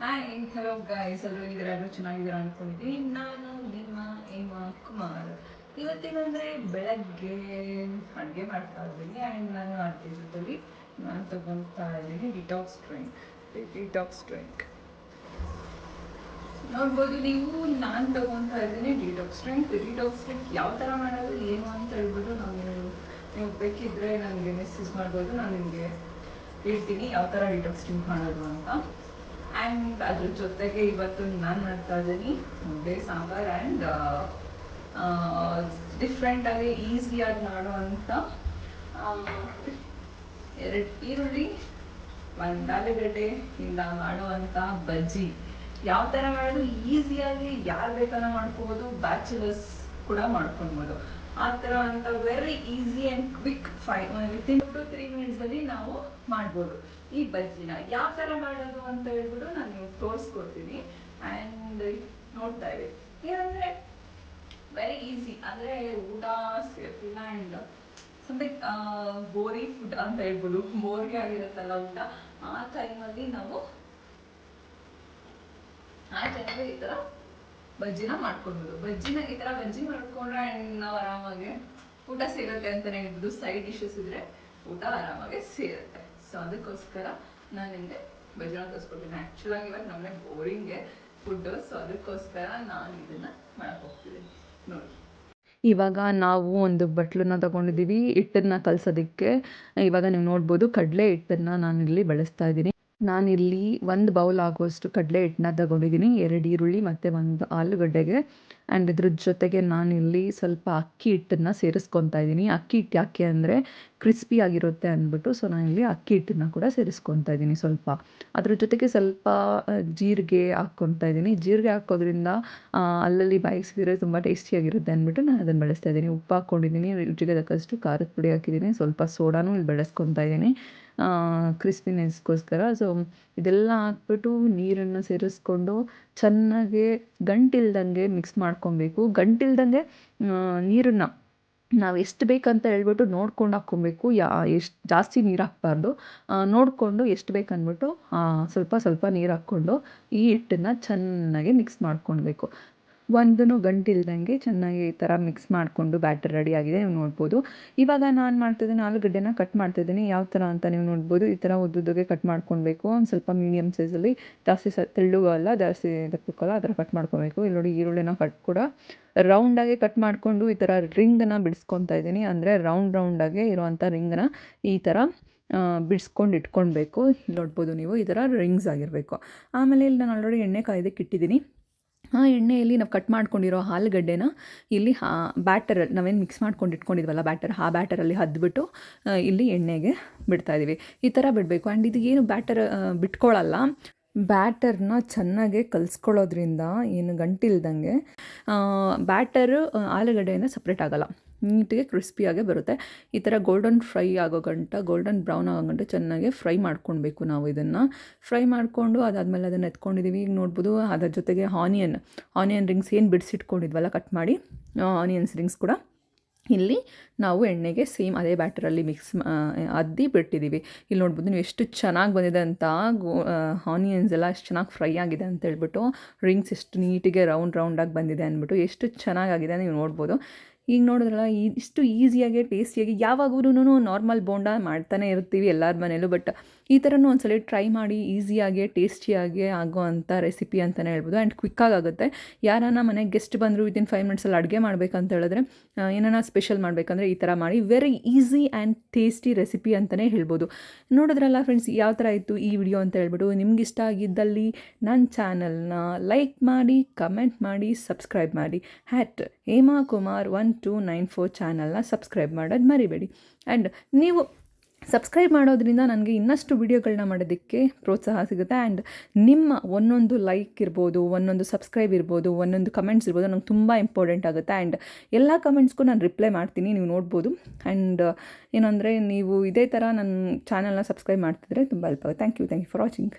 Hi hello guys ಎಲ್ಲರೂ ಇದ್ದೀರಾ ಎಲ್ಲರೂ ಚೆನ್ನಾಗಿದ್ದೀರಾ ಅನ್ಕೊಂಡಿದ್ದೀನಿ. ನಾನು ನಿಮ್ಮ ಹೇಮಾ ಕುಮಾರ್. ಇವತ್ತೇನಂದರೆ ಬೆಳಗ್ಗೆ ಅಡುಗೆ ಮಾಡ್ತಾ ಇದ್ದೀನಿ ಆ್ಯಂಡ್ ನಾನು ಅಡುಗೆ ಜೊತೆಲಿ ನಾನು ತಗೊಳ್ತಾ ಇದ್ದೀನಿ ಡಿಟಾಕ್ಸ್ ಡ್ರಿಂಕ್ ಡಿಟಾಕ್ಸ್ ಡ್ರಿಂಕ್ ನೋಡ್ಬೋದು ನೀವು, ನಾನು ತಗೊತಾ ಇದ್ದೀನಿ ಡಿಟಾಕ್ಸ್ ಡ್ರಿಂಕ್ ಡಿಟಾಕ್ಸ್ ಡ್ರಿಂಕ್ ಯಾವ ಥರ ಮಾಡೋದು, ಏನು ಅಂತ ಹೇಳ್ಬೋದು ನಾನು ನೀವು ಬೇಕಿದ್ದರೆ ನನಗೆ ಮೆಸೇಜ್ ಮಾಡ್ಬೋದು. ನಾನು ನಿಮಗೆ ಹೇಳ್ತೀನಿ ಯಾವ ಥರ ಡಿಟಾಕ್ಸ್ ಡ್ರಿಂಕ್ ಮಾಡೋದು ಅಂತ. ಆ್ಯಂಡ್ ಅದ್ರ ಜೊತೆಗೆ ಇವತ್ತು ನಾನು ಮಾಡ್ತಾ ಇದ್ದೀನಿ ಮುದ್ದೆ, ಸಾಂಬಾರ್ ಆ್ಯಂಡ್ ಡಿಫ್ರೆಂಟಾಗಿ ಈಸಿಯಾಗಿ ಮಾಡುವಂಥ ಎರಡು ಈರುಳ್ಳಿ, ಒಂದು ಆಲೂಗಡ್ಡೆಯಿಂದ ಮಾಡುವಂಥ ಬಜ್ಜಿ. ಯಾವ ಥರ ಮಾಡೋದು ಈಸಿಯಾಗಿ ಯಾರು ಬೇಕಾದ್ರೂ ಮಾಡ್ಕೋಬೋದು ಬ್ಯಾಚುಲರ್ಸ್ ಕೂಡ ಮಾಡ್ಕೊಳ್ಬೋದು. ಆ ಥರ ಅಂತ very easy and quick five within two three ಮಿನಿಟ್ಸಲ್ಲಿ ನಾವು ಮಾಡ್ಬೋದು. ಈ ಬಜ್ಜಿನ ಯಾವ ಥರ ಮಾಡೋದು ಅಂತ ಹೇಳ್ಬಿಟ್ಟು ನಾನು ನಿಮ್ಗೆ ತೋರಿಸ್ಕೊಡ್ತೀನಿ. ಆ್ಯಂಡ್ ನೋಡ್ತಾ ಇದೆ ಏನಂದರೆ ವೆರಿ ಈಸಿ ಅಂದರೆ ಊಟ ಸೇರ್ತಿಲ್ಲ ಆ್ಯಂಡ್ ಸಮಥಿಂಗ್ ಬೋರಿ ಫುಡ್ ಅಂತ ಹೇಳ್ಬೋದು. ಬೋರಿಗೆ ಆಗಿರುತ್ತಲ್ಲ ಊಟ. ಆ ಟೈಮಲ್ಲಿ ನಾವು ಆ ಟೈಮಲ್ಲಿ ಈ ಥರ ಬಜ್ಜಿನ ಮಾಡ್ಕೊಳ್ಬೋದು ಬಜ್ಜಿನ ಈ ಥರ ಬಜ್ಜಿ ಮಾಡ್ಕೊಂಡ್ರೆ ನಾವು ಆರಾಮಾಗಿ ಊಟ ಸಿಗುತ್ತೆ ಅಂತಲೇ ಹೇಳ್ಬೋದು ಸೈಡ್ ಡಿಶಸ್ ಇದ್ರೆ ಊಟ ಆರಾಮಾಗಿ ಸೇರುತ್ತೆ. ಸೊ ಅದಕ್ಕೋಸ್ಕರ ನಾನು ನಿಮಗೆ ಬಜ್ಜಿನ ತೋರಿಸ್ಕೊಡ್ತೀನಿ. ಆ್ಯಕ್ಚುಲಾಗಿ ಇವಾಗ ನಮ್ಮನೆ ಬೋರಿಂಗೆ ಫುಡ್ಡು ಸೊ ಅದಕ್ಕೋಸ್ಕರ ನಾನು ಇದನ್ನು ಮಾಡಕ್ಕೆ ಹೋಗ್ತಿದ್ದೀನಿ ನೋಡಿ. ಇವಾಗ ನಾವು ಒಂದು ಬಟ್ಲನ್ನ ತಗೊಂಡಿದ್ದೀವಿ, ಹಿಟ್ಟನ್ನು ಕಲಸೋದಕ್ಕೆ. ಇವಾಗ ನೀವು ನೋಡ್ಬೋದು ಕಡಲೆ ಹಿಟ್ಟನ್ನು ಇಲ್ಲಿ ಬಳಸ್ತಾ ಇದ್ದೀನಿ. ನಾನಿಲ್ಲಿ ಒಂದು ಬೌಲ್ ಆಗುವಷ್ಟು ಕಡಲೆ ಹಿಟ್ಟನ್ನ ತಗೊಂಡಿದ್ದೀನಿ. ಎರಡು ಈರುಳ್ಳಿ ಮತ್ತು ಒಂದು ಆಲೂಗಡ್ಡೆಗೆ ಆ್ಯಂಡ್ ಇದ್ರ ಜೊತೆಗೆ ನಾನಿಲ್ಲಿ ಸ್ವಲ್ಪ ಅಕ್ಕಿ ಹಿಟ್ಟನ್ನು ಸೇರಿಸ್ಕೊತಾ ಇದ್ದೀನಿ. ಅಕ್ಕಿ ಹಿಟ್ಟು ಯಾಕೆ ಅಂದರೆ ಕ್ರಿಸ್ಪಿ ಆಗಿರುತ್ತೆ ಅಂದ್ಬಿಟ್ಟು ಸೊ ಇಲ್ಲಿ ಅಕ್ಕಿ ಹಿಟ್ಟನ್ನು ಕೂಡ ಸೇರಿಸ್ಕೊತಾ ಇದ್ದೀನಿ ಸ್ವಲ್ಪ. ಅದ್ರ ಜೊತೆಗೆ ಸ್ವಲ್ಪ ಜೀರಿಗೆ ಹಾಕ್ಕೊತಾ ಇದ್ದೀನಿ. ಜೀರಿಗೆ ಹಾಕೋದ್ರಿಂದ ಅಲ್ಲಲ್ಲಿ ಬಾಯಿಸಿದ್ರೆ ತುಂಬ ಟೇಸ್ಟಿಯಾಗಿರುತ್ತೆ ಅಂದ್ಬಿಟ್ಟು ನಾನು ಅದನ್ನು ಬಳಸ್ತಾ ಇದ್ದೀನಿ. ಉಪ್ಪು ಹಾಕ್ಕೊಂಡಿದ್ದೀನಿ ರುಚಿಗೆ ತಕ್ಕಷ್ಟು ಖಾರದ ಪುಡಿ ಹಾಕಿದ್ದೀನಿ, ಸ್ವಲ್ಪ ಸೋಡಾನು ಇಲ್ಲಿ ಬೆಳೆಸ್ಕೊತಾ ಇದ್ದೀನಿ ಕ್ರಿಸ್ಪಿನೆಸ್ಗೋಸ್ಕರ ಸೊ ಇದೆಲ್ಲ ಹಾಕ್ಬಿಟ್ಟು ನೀರನ್ನು ಸೇರಿಸ್ಕೊಂಡು ಚೆನ್ನಾಗಿ ಗಂಟಿಲ್ದಂಗೆ ಮಿಕ್ಸ್ ಮಾಡ್ಕೊಬೇಕು ಗಂಟಿಲ್ದಂಗೆ ನೀರನ್ನು ನಾವು ಎಷ್ಟು ಬೇಕಂತ ಹೇಳ್ಬಿಟ್ಟು ನೋಡ್ಕೊಂಡು ಹಾಕ್ಕೊಬೇಕು ಯಾ, ಎಷ್ಟು ಜಾಸ್ತಿ ನೀರು ಹಾಕ್ಬಾರ್ದು. ನೋಡಿಕೊಂಡು ಎಷ್ಟು ಬೇಕಂದ್ಬಿಟ್ಟು ಸ್ವಲ್ಪ ಸ್ವಲ್ಪ ನೀರು ಹಾಕ್ಕೊಂಡು ಈ ಹಿಟ್ಟನ್ನು ಚೆನ್ನಾಗಿ ಮಿಕ್ಸ್ ಮಾಡ್ಕೊಳ್ಬೇಕು. ಒಂದೂ ಗಂಟಿಲ್ದಂಗೆ ಚೆನ್ನಾಗಿ ಈ ಥರ ಮಿಕ್ಸ್ ಮಾಡಿಕೊಂಡು ಬ್ಯಾಟರ್ ರೆಡಿ ಆಗಿದೆ ನೀವು ನೋಡ್ಬೋದು. ಇವಾಗ ನಾನು ಮಾಡ್ತಿದ್ದೀನಿ ಆಲೂಗಡ್ಡೆನ ಕಟ್ ಮಾಡ್ತಿದ್ದೀನಿ. ಯಾವ ಥರ ಅಂತ ನೀವು ನೋಡ್ಬೋದು. ಈ ಥರ ಉದ್ದುದ್ದಗೆ ಕಟ್ ಮಾಡ್ಕೊಳ್ಬೇಕು. ಒಂದು ಸ್ವಲ್ಪ ಮೀಡಿಯಮ್ ಸೈಜಲ್ಲಿ ಜಾಸ್ತಿ ಸ ತೆಳ್ಳಗಲ್ಲ ಜಾಸ್ತಿ ದಪ್ಪಕ್ಕಲ್ಲ ಆ ಥರ ಕಟ್ ಮಾಡ್ಕೊಬೇಕು ಇಲ್ಲಿ ನೋಡಿ, ಈರುಳ್ಳಿನ ಕಟ್ ಕೂಡ ರೌಂಡಾಗಿ ಕಟ್ ಮಾಡಿಕೊಂಡು ಈ ಥರ ರಿಂಗನ್ನು ಬಿಡಿಸ್ಕೊತಾ ಇದ್ದೀನಿ. ಅಂದರೆ ರೌಂಡ್ ರೌಂಡಾಗಿ ಇರುವಂಥ ರಿಂಗನ್ನು ಈ ಥರ ಬಿಡಿಸ್ಕೊಂಡು ಇಟ್ಕೊಳ್ಬೇಕು. ನೋಡ್ಬೋದು ನೀವು, ಈ ಥರ ರಿಂಗ್ಸ್ ಆಗಿರಬೇಕು. ಆಮೇಲೆ ಇಲ್ಲಿ ನಾನು ಆಲ್ರೆಡಿ ಎಣ್ಣೆ ಕಾಯ್ದಕ್ಕೆ ಇಟ್ಟಿದ್ದೀನಿ. ಆ ಎಣ್ಣೆಯಲ್ಲಿ ನಾವು ಕಟ್ ಮಾಡ್ಕೊಂಡಿರೋ ಆಲೂಗಡ್ಡೆನ ಇಲ್ಲಿ ಹಾ ಬ್ಯಾಟರ್ ನಾವೇನು ಮಿಕ್ಸ್ ಮಾಡ್ಕೊಂಡು ಇಟ್ಕೊಂಡಿದ್ವಲ್ಲ ಬ್ಯಾಟರ್ ಆ ಬ್ಯಾಟರಲ್ಲಿ ಹದ್ಬಿಟ್ಟು ಇಲ್ಲಿ ಎಣ್ಣೆಗೆ ಬಿಡ್ತಾಯಿದ್ದೀವಿ ಈ ಥರ ಬಿಡಬೇಕು. ಆ್ಯಂಡ್ ಇದು ಏನು ಬ್ಯಾಟರ್ ಬಿಟ್ಕೊಳ್ಳಲ್ಲ ಬ್ಯಾಟರ್ನ ಚೆನ್ನಾಗೆ ಕಲಿಸ್ಕೊಳ್ಳೋದ್ರಿಂದ ಏನು ಗಂಟಿಲ್ದಂಗೆ ಬ್ಯಾಟರು ಆಲೂಗಡ್ಡೆಯಿಂದ ಸಪ್ರೇಟ್ ಆಗೋಲ್ಲ. ನೀಟಿಗೆ ಕ್ರಿಸ್ಪಿಯಾಗೆ ಬರುತ್ತೆ. ಈ ಥರ ಗೋಲ್ಡನ್ ಫ್ರೈ ಆಗೋ ಗಂಟ ಗೋಲ್ಡನ್ ಬ್ರೌನ್ ಆಗೋ ಗಂಟ ಚೆನ್ನಾಗಿ ಫ್ರೈ ಮಾಡ್ಕೊಳ್ಬೇಕು ನಾವು ಇದನ್ನು. ಫ್ರೈ ಮಾಡಿಕೊಂಡು ಅದಾದಮೇಲೆ ಅದನ್ನು ಎತ್ಕೊಂಡಿದ್ದೀವಿ ಈಗ ನೋಡ್ಬೋದು ಅದರ ಜೊತೆಗೆ ಆನಿಯನ್ ಆನಿಯನ್ ರಿಂಗ್ಸ್ ಏನು ಬಿಡಿಸಿಟ್ಕೊಂಡಿದ್ವಲ್ಲ ಕಟ್ ಮಾಡಿ ಆನಿಯನ್ಸ್ ರಿಂಗ್ಸ್ ಕೂಡ ಇಲ್ಲಿ ನಾವು ಎಣ್ಣೆಗೆ ಸೇಮ್ ಅದೇ ಬ್ಯಾಟರಲ್ಲಿ ಮಿಕ್ಸ್ ಅದ್ದಿ ಬಿಟ್ಟಿದ್ದೀವಿ ಇಲ್ಲಿ ನೋಡ್ಬೋದು ನೀವು ಎಷ್ಟು ಚೆನ್ನಾಗಿ ಬಂದಿದೆ ಅಂತ, ಗೋ ಆನಿಯನ್ಸ್ ಎಲ್ಲ ಎಷ್ಟು ಚೆನ್ನಾಗಿ ಫ್ರೈ ಆಗಿದೆ ಅಂತ ಹೇಳ್ಬಿಟ್ಟು ರಿಂಗ್ಸ್ ಎಷ್ಟು ನೀಟಿಗೆ ರೌಂಡ್ ರೌಂಡಾಗಿ ಬಂದಿದೆ ಅಂದ್ಬಿಟ್ಟು ಎಷ್ಟು ಚೆನ್ನಾಗಾಗಿದೆ ನೀವು ನೋಡ್ಬೋದು. ಈಗ ನೋಡಿದ್ರಲ್ಲ ಇಷ್ಟು ಈಸಿಯಾಗಿ, ಟೇಸ್ಟಿಯಾಗಿ ಯಾವಾಗೂ ನಾರ್ಮಲ್ ಬೋಂಡ ಮಾಡ್ತಾನೆ ಇರ್ತೀವಿ ಎಲ್ಲರ ಮನೇಲೂ, ಬಟ್ ಈ ಥರನೂ ಒಂದ್ಸಲ ಟ್ರೈ ಮಾಡಿ ಈಸಿಯಾಗಿ, ಟೇಸ್ಟಿಯಾಗಿ ಆಗೋ ಅಂಥ ರೆಸಿಪಿ ಅಂತಲೇ ಹೇಳ್ಬೋದು. ಆ್ಯಂಡ್ ಕ್ವಿಕ್ಕಾಗುತ್ತೆ ಯಾರನ್ನ ಮನೆಗೆ ಗೆಸ್ಟ್ ಬಂದರು ವಿತಿನ್ ಫೈವ್ ಮಿನಿಟ್ಸಲ್ಲಿ ಅಡುಗೆ ಮಾಡಬೇಕಂತ ಹೇಳಿದ್ರೆ ಏನಾರ ಸ್ಪೆಷಲ್ ಮಾಡಬೇಕಂದ್ರೆ ಈ ಥರ ಮಾಡಿ, very easy and tasty recipe ಅಂತಲೇ ಹೇಳ್ಬೋದು. ನೋಡಿದ್ರಲ್ಲ ಫ್ರೆಂಡ್ಸ್, ಯಾವ ಥರ ಇತ್ತು ಈ ವಿಡಿಯೋ ಅಂತ ಹೇಳ್ಬಿಟ್ಟು, ನಿಮ್ಗೆ ಇಷ್ಟ ಆಗಿದ್ದಲ್ಲಿ ನನ್ನ ಚಾನಲ್ನ ಲೈಕ್ ಮಾಡಿ, ಕಮೆಂಟ್ ಮಾಡಿ, ಸಬ್ಸ್ಕ್ರೈಬ್ ಮಾಡಿ. Hat Hema Kumar one two nine four ಚಾನಲ್ನ ಸಬ್ಸ್ಕ್ರೈಬ್ ಮಾಡೋದು ಮರಿಬೇಡಿ. ಆ್ಯಂಡ್ ನೀವು ಸಬ್ಸ್ಕ್ರೈಬ್ ಮಾಡೋದ್ರಿಂದ ನನಗೆ ಇನ್ನಷ್ಟು ವಿಡಿಯೋಗಳನ್ನ ಮಾಡೋದಕ್ಕೆ ಪ್ರೋತ್ಸಾಹ ಸಿಗುತ್ತೆ. ಆ್ಯಂಡ್ ನಿಮ್ಮ ಒಂದೊಂದು ಲೈಕ್ ಇರ್ಬೋದು, ಒಂದೊಂದು ಸಬ್ಸ್ಕ್ರೈಬ್ ಇರ್ಬೋದು, ಒಂದೊಂದು ಕಮೆಂಟ್ಸ್ ಇರ್ಬೋದು ನಂಗೆ ತುಂಬ ಇಂಪಾರ್ಟೆಂಟ್ ಆಗುತ್ತೆ. ಆ್ಯಂಡ್ ಎಲ್ಲ ಕಮೆಂಟ್ಸ್ಗೂ ನಾನು ರಿಪ್ಲೈ ಮಾಡ್ತೀನಿ, ನೀವು ನೋಡ್ಬೋದು. ಆ್ಯಂಡ್ ಏನಂದರೆ ನೀವು ಇದೇ ಥರ ನನ್ನ ಚಾನಲ್ನ ಸಬ್ಸ್ಕ್ರೈಬ್ ಮಾಡ್ತಿದ್ರೆ ತುಂಬ ಹೆಲ್ಪ್ ಆಗುತ್ತೆ. Thank you thank you for watching